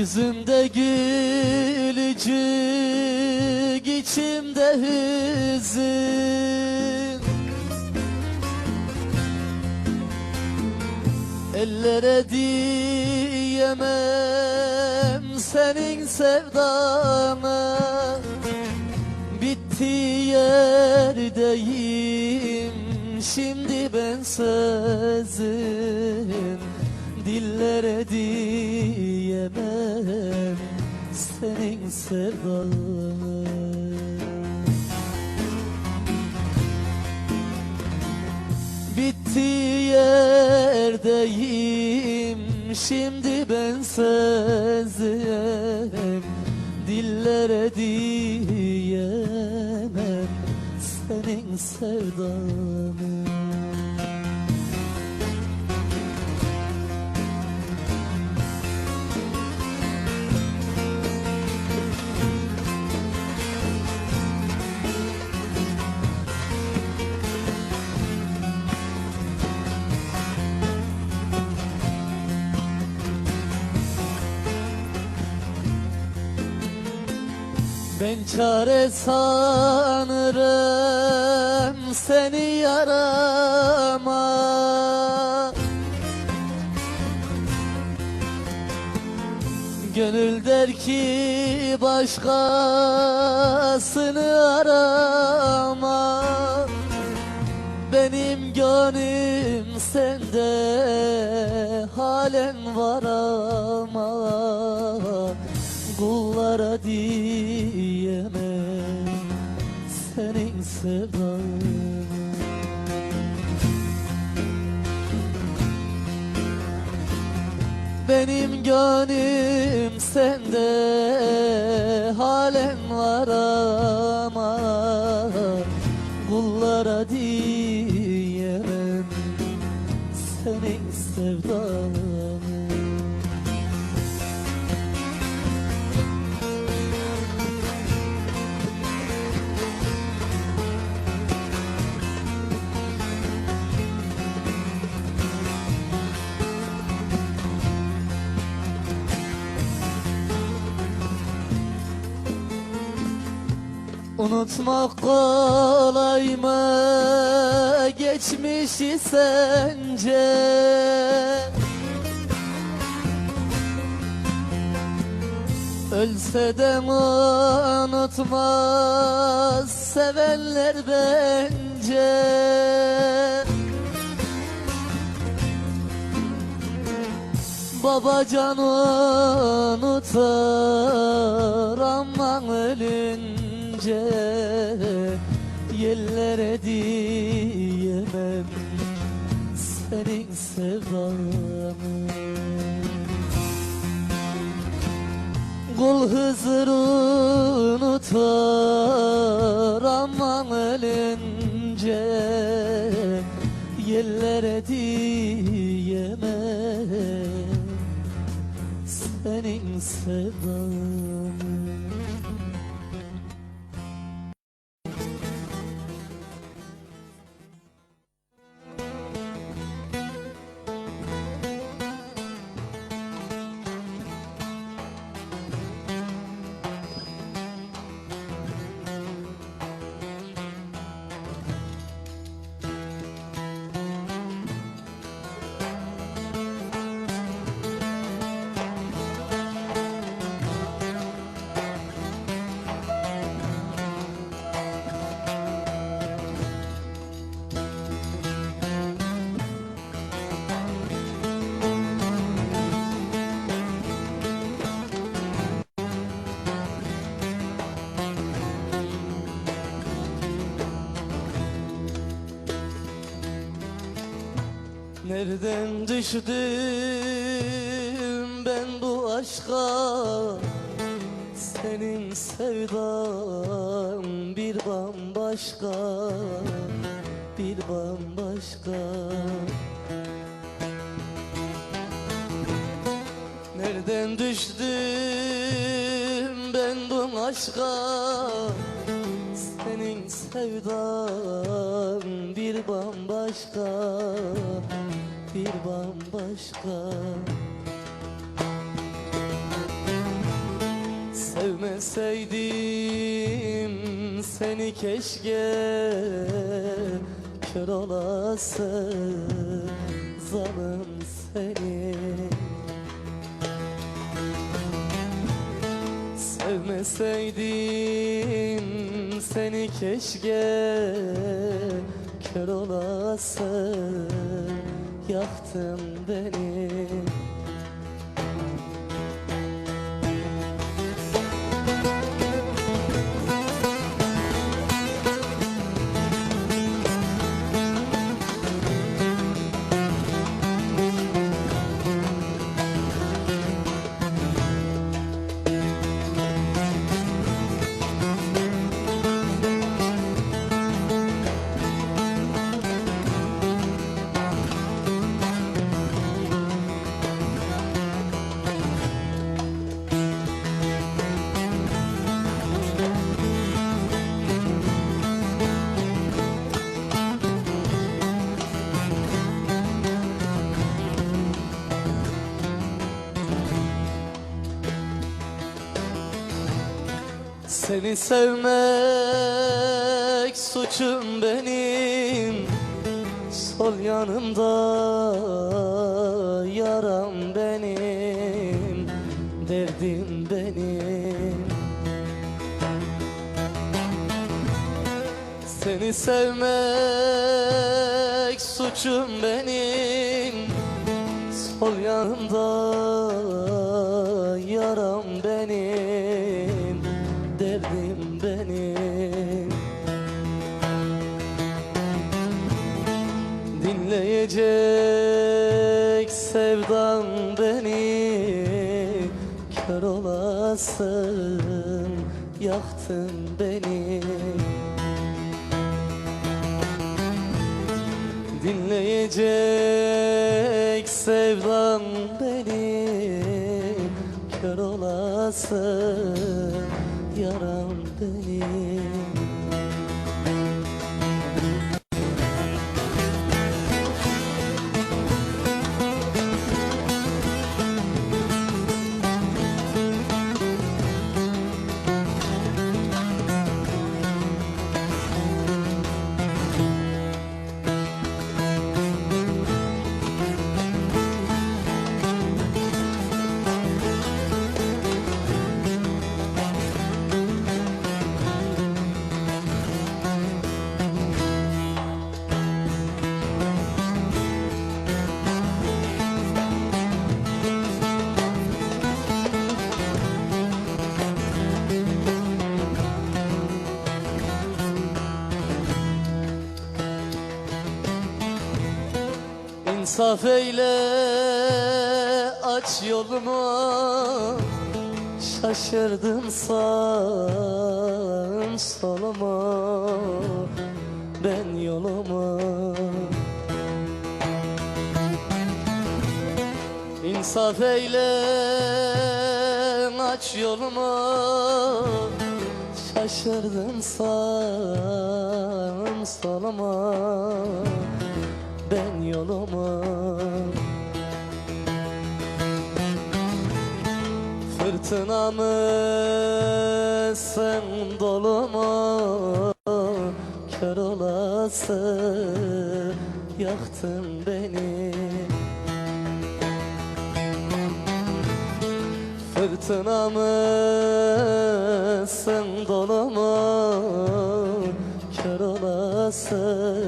Yüzümde gülücük içimde hüzün. Ellere diyemem senin sevdana. Bitti yerdeyim şimdi ben sözün Dillere diyemem senin sevdana Bitti yerdeyim şimdi ben sözüm Dillere diyemem senin sevdanı Ben çare sanırım seni yarama. Gönül der ki başkasını arama. Benim gönlüm sende halen var ama. Kullara diyemem sevdanı Benim gönlüm sende halen var ama Kullara diyemem senin sevdanı Unutmak kolay mı geçmişi sence? Ölse de unutmaz sevenler bence Babacan unutur aman ölünce Yellere diyemem senin sevdanı Kul Hızır unutur aman ölünce Yellere diyemem senin sevdanı Nereden düştüm ben bu aşka? Senin sevdan bir bambaşka Bir bambaşka. Nereden düştüm ben bu aşka? Senin sevdan bir bambaşka Bir bambaşka. Sevmeseydim seni keşke Kör olası zalim seni. Sevmeseydim seni keşke Kör olası yaktın beni Seni sevmek suçum benim. Sol yanımda yaram benim. Derdim benim. Seni sevmek suçum benim. Sol yanımda Dinleyecek sevdan beni Kör olasın yaktın beni. Dinleyecek sevdan beni Kör olasın yaram benim İnsaf eyle aç yolumu Şaşırdım sağım soluma. Ben yoluma. İnsaf eyle aç yolumu Şaşırdım sağım soluma yoluma. Fırtına mı sen doluma. Kör olası yaktın beni. Fırtına mı sen doluma. Kör olası